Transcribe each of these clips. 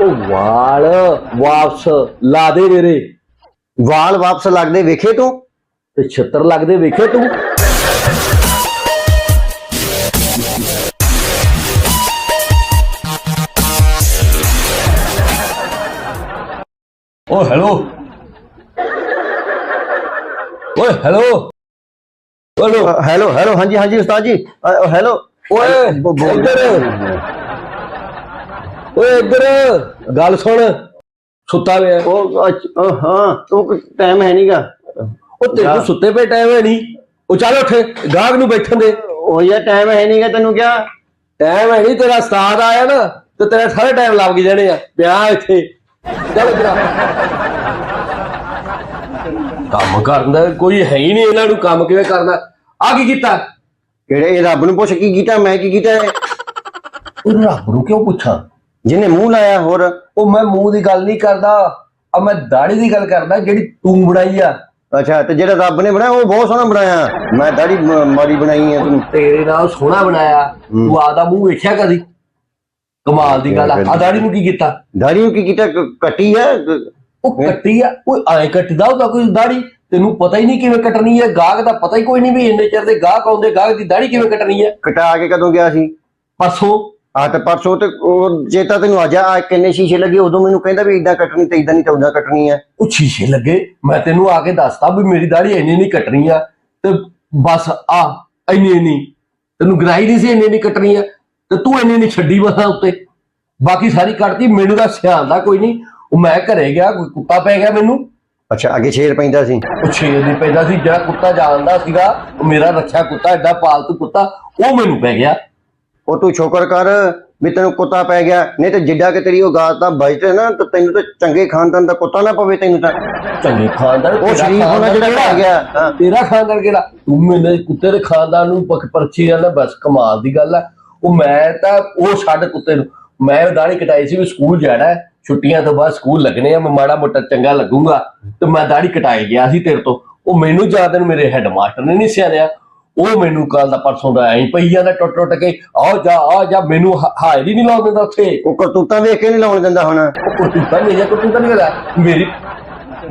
ਉਹ ਵਾਲ ਵਾਪਸ ਲਾ ਦੇ ਮੇਰੇ ਵਾਲ ਵਾਪਸ ਲੱਗਦੇ ਵੇਖੇ ਤੂੰ? ਤੇ ਛਿੱਤਰ ਲੱਗਦੇ ਵੇਖੇ ਤੂੰ? ਓ ਹੈਲੋ? ਓਏ ਹੈਲੋ? ਹੈਲੋ? ਹੈਲੋ ਹੈਲੋ ਹਾਂਜੀ ਹਾਂਜੀ ਉਸਤਾਦ ਜੀ। ਹੈਲੋ? ਓਏ ਇੱਧਰ। ਓਏ ਇੱਧਰ ਗੱਲ ਸੁਣ। ਸੁੱਤਾ ਪਿਆ। ਉਹ ਅੱਛ- ਹਾਂ ਤੂੰ ਟਾਈਮ ਹੈ ਨਹੀਂਗਾ ਉਹ ਤੈਨੂੰ ਸੁੱਤੇ ਪਏ ਟਾਈਮ ਹੈ ਨਹੀਂ ਉਹ ਚੱਲ ਉੱਠ ਗਾਹਕ ਨੂੰ ਬੈਠਣ ਦੇ। ਉਹ ਯਾਰ ਟਾਈਮ ਹੈ ਨਹੀਂਗਾ ਤੈਨੂੰ ਕਿਹਾ। ਟਾਈਮ ਹੈ ਨਹੀਂ ਤੇਰਾ ਉਸਤਾਦ ਆਇਆ ਨਾ ਤੇ ਤੇਰਾ ਸਾਰੇ ਟਾਈਮ ਲੱਗ ਜਾਣੇ ਆ। ਪਿਆ ਇੱਥੇ। ਚੱਲ ਇੱਧਰ ਆ। ਕੰਮ ਕਰਨ ਦਾ ਕੋਈ ਹੈ ਹੀ ਨਹੀਂ ਇਹਨਾਂ ਨੂੰ ਕੰਮ ਕਿਵੇਂ ਕਰਨਾ। ਆ ਕੀ ਕੀਤਾ? ਕਿਹੜੇ ਇਹ ਰੱਬ ਨੂੰ ਪੁੱਛ ਕੀ ਕੀਤਾ ਮੈਂ ਕੀ ਕੀਤਾ ਇਹ? ਉਹ ਰੱਬ ਨੂੰ ਕਿਉਂ ਪੁੱਛਾਂ? ਜਿਹਨੇ ਮੂੰਹ ਲਾਇਆ ਹੋਰ ਉਹ ਮੈਂ ਮੂੰਹ ਦੀ ਗੱਲ ਨਹੀਂ ਕਰਦਾ ਆ ਮੈਂ ਦਾੜੀ ਦੀ ਗੱਲ ਕਰਦਾ ਜਿਹੜੀ ਤੂੰ ਬਣਾਈ ਆ। ਅੱਛਾ ਤੇ ਜਿਹੜਾ ਰੱਬ ਨੇ ਬਣਾਇਆ ਉਹ ਬਹੁਤ ਸੋਹਣਾ ਬਣਾਇਆ। ਮੈਂ ਦਾੜੀ ਮ- ਮਾੜੀ ਬਣਾਈ ਹੈ ਤੈਨੂੰ। ਤੇਰੇ ਨਾਲ ਸੋਹਣਾ ਬਣਾਇਆ। ਤੂੰ ਆਦਾ ਮੂੰਹ ਵੇਖਿਆ ਕਦੀ? ਕਮਾਲ ਦੀ ਗੱਲ ਆ। ਆ ਦਾੜੀ ਨੂੰ ਕੀ ਕੀਤਾ? ਦਾੜੀ ਨੂੰ ਕੀ ਕੀਤਾ? ਕ- ਕੱਟੀ ਕ- ਉਹ ਕੱਟੀ ਆ? ਉਹ ਐ ਕੱਟਦਾ ਉਹਦਾ ਕੋਈ ਦਾੜੀ? ਤੈਨੂੰ ਪਤਾ ਹੀ ਨਹੀਂ ਕਿਵੇਂ ਕੱਟਣੀ ਹੈ ਗਾਹਕ ਦਾ ਪਤਾ ਹੀ ਕੋਈ ਨਹੀਂ ਵੀ ਇੰਨੇ ਚਿਰ ਦੇ ਗਾਹਕ ਆਉਂਦੇ ਗਾਹਕ ਦੀ ਦਾੜੀ ਕਿਵੇਂ ਕੱਟਣੀ ਹੈ ਕਟਾ ਕੇ ਕਦੋਂ ਗਿਆ ਸੀ? ਪਰਸੋਂ। ਆ ਤੇ ਪਰਸੋਂ ਤੇ ਉਹ ਚੇਤਾ ਤੈਨੂੰ ਅੱਜ ਆ ਕਿੰਨੇ ਸ਼ੀਸ਼ੇ ਲੱਗੇ ਉਦੋਂ ਮੈਨੂੰ ਕਹਿੰਦਾ ਵੀ ਇਦਾਂ ਕੱਟਣੀ ਤੇ ਇਦਾਂ ਨਹੀਂ ਤੇ ਉਦਾਂ ਕੱਟਣੀ ਹੈ ਉਹ ਸ਼ੀਸ਼ੇ ਲੱਗੇ ਮੈਂ ਤੈਨੂੰ ਆ ਕੇ ਦੱਸਤਾ ਵੀ ਮੇਰੀ ਦਾੜੀ ਇੰਨੀ ਨਹੀਂ ਕੱਟਣੀ ਆ ਤੇ ਬਸ ਆ ਇੰਨੀ ਇੰਨੀ। ਤੈਨੂੰ ਗਰਾਈ ਨਹੀਂ ਸੀ ਇੰਨੀ ਨਹੀਂ ਕੱਟਣੀ ਆ ਤੇ ਤੂੰ ਇੰਨੀ ਨਹੀਂ ਛੱਡੀ ਬਸਾਂ ਉੱਤੇ। ਬਾਕੀ ਸਾਰੀ ਕੱਟਤੀ ਮੈਨੂੰ ਤਾਂ ਸਿਆਣ ਦਾ ਕੋਈ ਨਹੀਂ। ਉਹ ਮੈਂ ਘਰੇ ਗਿਆ ਕੋਈ ਕੁੱਤਾ ਪੈ ਗਿਆ ਮੈਨੂੰ। ਅੱਛਾ ਅੱਗੇ ਸ਼ੇਰ ਪੈਂਦਾ ਸੀ। ਉਹ ਛੇ ਦੀ ਪੈਦਾ ਸੀ ਜਿਹੜਾ ਕੁੱਤਾ ਜਾਣਦਾ ਸੀਗਾ ਉਹ ਮੇਰਾ ਰੱਖਿਆ ਕੁੱਤਾ ਐਡਾ ਪਾਲਤੂ ਕੁੱਤਾ ਉਹ ਮੈਨੂੰ ਪੈ ਗਿਆ। ਉਹ ਤੂੰ ਸ਼ੁਕਰ ਕਰ ਵੀ ਤੈਨੂੰ ਕੁੱਤਾ ਪੈ ਗਿਆ। ਨਹੀਂ ਤੇ ਜਿੱਡਾ ਕਿ ਤੇਰੀ ਉਹ ਗਾਤ ਦਾ ਬਜਟ ਹੈ ਨਾ ਤਾਂ ਤੈਨੂੰ ਤਾਂ ਚੰਗੇ ਖਾਨਦਾਨ ਦਾ ਕੁੱਤਾ ਨਾ ਪਵੇ ਤੈਨੂੰ ਤਾਂ। ਚੰਗੇ ਖਾਨਦਾਨ ਉਹ ਸ਼ਰੀਫ ਹੋਣਾ ਜਿਹੜਾ? ਪੈ ਗਿਆ। ਹਾਂ। ਤੇਰਾ ਖਾਨਦਾਨ ਕਿਹੜਾ? ਤੂੰ ਮੇਰੇ ਕੁੱਤੇ ਦੇ ਖਾਨਦਾਨ ਨੂੰ ਪਕ ਪਰਚੀ ਜਾਂਦਾ ਬਸ ਕਮਾਲ ਦੀ ਗੱਲ ਆ। ਉਹ ਮੈਂ ਤਾਂ ਉਹ ਛੱਡ ਕੁੱਤੇ ਨੂੰ। ਮੈਂ ਦਾੜੀ ਕਟਾਈ ਸੀ ਵੀ ਸਕੂਲ ਜਾਣਾ ਹੈ, ਛੁੱਟੀਆਂ ਤੋਂ ਬਾਅਦ ਸਕੂਲ ਲੱਗਣੇ ਆ ਮੈਂ ਮਾੜਾ ਮੋਟਾ ਚੰਗਾ ਲੱਗੂਗਾ। ਤੇ ਮੈਂ ਦਾੜੀ ਕਟਾਈ ਗਿਆ ਸੀ ਤੇਰੇ ਤੋਂ। ਉਹ ਮੈਨੂੰ ਜਾਂ ਦਿਨ ਮੇਰੇ ਹੈਡਮਾਸਟਰ ਨੇ ਨਹੀਂ ਸਿਆਣਿਆ। ਉਹ ਮੈਨੂੰ ਕੱਲ ਦਾ ਪਰਸੋਂ ਦਾ ਐਂ ਪਈ ਜਾਂਦਾ ਟੁੱਟ ਟੁੱਟ ਕੇ ਆ ਜਾ ਆ ਜਾ ਮੈਨੂੰ ਹਾਜ਼ਰ ਹੀ ਨਹੀਂ ਲਾਉਣ ਦਿੰਦਾ ਉੱਥੇ। ਉਹ ਕਰਤੂਤਾਂ ਵੇਖ ਕੇ ਨਹੀਂ ਲਾਉਣ ਦਿੰਦਾ ਹੁਣ। ਉਹ ਕੁੱਤਾ ਨਹੀਂ ਜਾਂ ਕੁੱਤਾ ਨਹੀਂ ਹੈਗਾ ਮੇਰੀ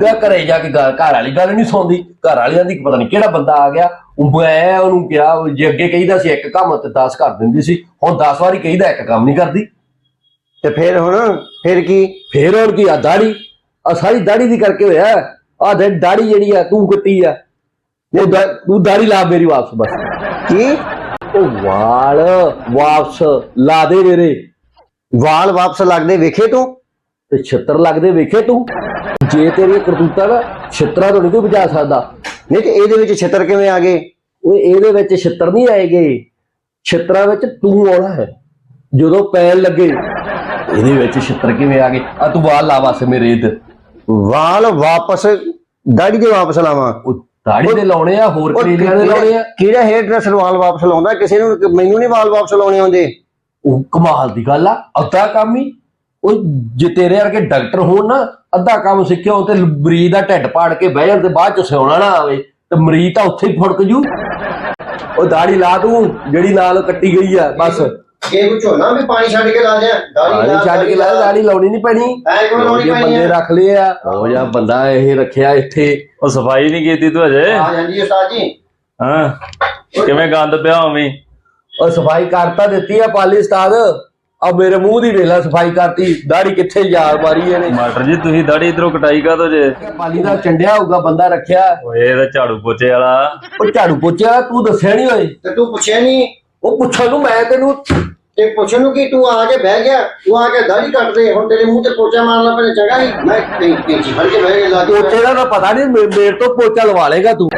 ਗਾ ਘਰੇ ਜਾ ਕੇ ਘਰ ਘਰ ਵਾਲੀ ਗੱਲ ਨਹੀਂ ਸੁਣਦੀ। ਘਰ ਵਾਲਿਆਂ ਦੀ ਪਤਾ ਨਹੀਂ ਕਿਹੜਾ ਬੰਦਾ ਆ ਗਿਆ। ਉਹ ਮੈਂ ਉਹਨੂੰ ਕਿਹਾ ਜੇ ਅੱਗੇ ਕਹੀਦਾ ਸੀ ਇੱਕ ਕੰਮ ਤੇ 10 ਕਰ ਦਿੰਦੀ ਸੀ। ਹੁਣ 10 ਵਾਰੀ ਕਹੀਦਾ ਇੱਕ ਕੰਮ ਨਹੀਂ ਕਰਦੀ। ਤੇ ਫਿਰ ਹੁਣ ਫਿਰ ਕੀ? ਫੇਰ ਹੋਰ ਕੀ ਆ ਦਾੜੀ। ਆ ਸਾਰੀ ਦਾੜੀ ਦੀ ਕਰਕੇ ਹੋਇਆ। ਆ ਦੇ ਦਾੜੀ ਜਿਹੜੀ ਆ ਤੂੰ ਕੱਟੀ ਆ। ਦਾ- ਤੂੰ ਦਾੜੀ ਲਾ ਮੇਰੀ ਵਾਪਸ ਬਸ ਕੀ ਉਹ ਵਾਲ ਵਾਪਸ ਲਾ ਦੇ ਮੇਰੇ ਵਾਲ ਵਾਪਸ ਲੱਗਦੇ ਵੇਖੇ ਤੂੰ ਤੇ ਛਿੱਤਰ ਲੱਗਦੇ ਵੇਖੇ ਤੂੰ ਜੇ ਤੇਰੀ ਕਰਤੂਤਾਂ ਨਾ ਛਿੱਤਰਾਂ ਤੋਂ ਨਹੀਂ ਕੋਈ ਬਚਾ ਸਕਦਾ ਨਹੀਂ ਤੇ ਇਹਦੇ ਵਿੱਚ ਛਿੱਤਰ ਕਿਵੇਂ ਆ ਗਏ ਉਹ ਇਹਦੇ ਵਿੱਚ ਛਿੱਤਰ ਨਹੀਂ ਆਏਗੇ ਛਿੱਤਰਾਂ ਵਿੱਚ ਤੂੰ ਆਉਣਾ ਹੈ ਜਦੋਂ ਪੈਣ ਲੱਗੇ ਇਹਦੇ ਵਿੱਚ ਛਿੱਤਰ ਕਿਵੇਂ ਆ ਗਏ ਆ ਤੂੰ ਵਾਲ ਲਾ ਵਾਸੇ ਮੇਰੇ ਇੱਧਰ ਵਾਲ ਵਾਪਸ ਦਾੜੀ ਦੇ ਵਾਪਸ ਲਾਵਾਂ ਉਹ ਦਾੜੀ ਦੇ ਲਾਉਣੇ ਆ ਹੋਰ ਉਹ ਕਰੇਲਿਆਂ ਦੇ ਲਾਉਣੇ ਆ। ਕਿਹੜਾ ਹੇਅਰ ਡਰੈਸਰ ਵਾਲ ਵਾਪਸ ਲਾਉਂਦਾ? ਕਿਸੇ ਨੂੰ ਮੈਨੂੰ ਨਹੀਂ ਵਾਲ ਵਾਪਸ ਲਾਉਣੇ ਆਉਂਦੇ। ਉਹ ਕਮਾਲ ਦੀ ਗੱਲ ਆ ਅੱਧਾ ਕੰਮ ਹੀ। ਉਹ ਜੇ ਤੇਰੇ ਵਰਗੇ ਡਾਕਟਰ ਹੋਣ ਨਾ ਅੱਧਾ ਕੰਮ ਸਿੱਖਿਆ ਤੇ ਮਰੀਜ਼ ਦਾ ਢਿੱਡ ਪਾੜ ਕੇ ਬਹਿ ਜਾਣ ਤੇ ਬਾਅਦ ਚ ਸਿਉਣਾ ਨਾ ਆਵੇ ਤੇ ਮਰੀਜ਼ ਤਾਂ ਉੱਥੇ ਹੀ ਫੁੜਕ ਜੂ। ਉਹ ਦਾੜੀ ਲਾ ਤੂੰ ਜਿਹੜੀ ਨਾਲ ਕੱਟੀ ਗਈ ਆ ਬਸ। ਇਹ ਕੁਝ ਹੋਣਾ ਵੀ ਪਾਣੀ ਛੱਡ ਕੇ ਲਾ ਦਿਆਂ ਦਾੜੀ ਛੱਡ ਕੇ ਲਾ ਦਾੜੀ ਲਾਉਣੀ ਨਹੀਂ ਪੈਣੀ। ਐ ਕਿਉਂ ਲਾਉਣੀ ਜੇ ਪੈਣੀ ਬੰਦੇ? ਰੱਖ ਲਏ ਆ। ਉਹ ਜਾਂ ਬੰਦਾ ਇਹ ਰੱਖਿਆ ਇੱਥੇ ਉਹ ਸਫ਼ਾਈ ਨਹੀਂ ਕੀਤੀ ਤੂੰ ਅਜੇ। ਹਾਂ ਹਾਂਜੀ ਉਸਤਾਦ ਜੀ। ਹਾਂ ਕਿਵੇਂ ਗੰਦ ਪਿਆ ਹੋਵੀਂ ਉਹ ਸਫ਼ਾਈ ਕਰਤਾ ਦਿੱਤੀ ਆ ਪਾਲੀ ਉਸਤਾਦ। ਆ ਮੇਰੇ ਮੂੰਹ ਦੀ ਵੇਲਾ ਸਫ਼ਾਈ ਕਰਤੀ ਦਾੜੀ ਕਿੱਥੇ ਯਾਰ ਮਾਰੀ ਇਹਨੇ। ਮਾਸਟਰ ਜੀ ਤੁਸੀਂ ਦਾੜੀ ਇਧਰੋਂ ਕਟਾਈ ਕਾ ਤੋ ਜੇ? ਪਾਲੀ ਦਾ ਚੰਡਿਆ ਹੋਊਗਾ ਬੰਦਾ ਰੱਖਿਆ। ਓਏ ਇਹਦਾ ਝਾੜੂ ਪੋਚੇ ਵਾਲਾ। ਉਹ ਝਾੜੂ ਪੋਚਿਆ ਤੂੰ ਦੱਸਿਆ ਨਹੀਂ ਓਏ। ਤੇ ਤੂੰ ਪੁੱਛਿਆ ਨਹੀਂ ਉਹ ਪੁੱਛਣ ਨੂੰ ਮੈਂ ਤੈਨੂੰ ਤੇ ਪੁੱਛਣ ਨੂੰ ਕਿ ਤੂੰ ਆ ਕੇ ਬਹਿ ਗਿਆ ਤੂੰ ਆ ਕੇ ਦਾੜੀ ਕੱਟ ਦੇ ਹੁਣ ਤੇਰੇ ਮੂੰਹ ਤੇ ਪੋਚਾ ਮਾਰਨਾ ਪੈਣਾ ਚੰਗਾ ਹੀ ਮੈਂ ਕੈਂਚੀ ਫੜ ਕੇ ਬਹਿ ਗਿਆ ਲਾ ਕੇ। ਪੋਚੇ ਦਾ ਤਾਂ ਪਤਾ ਨਹੀਂ ਮੇਰੇ ਤੋਂ ਪੋਚਾ ਲਵਾ ਲੇਗਾ ਤੂੰ।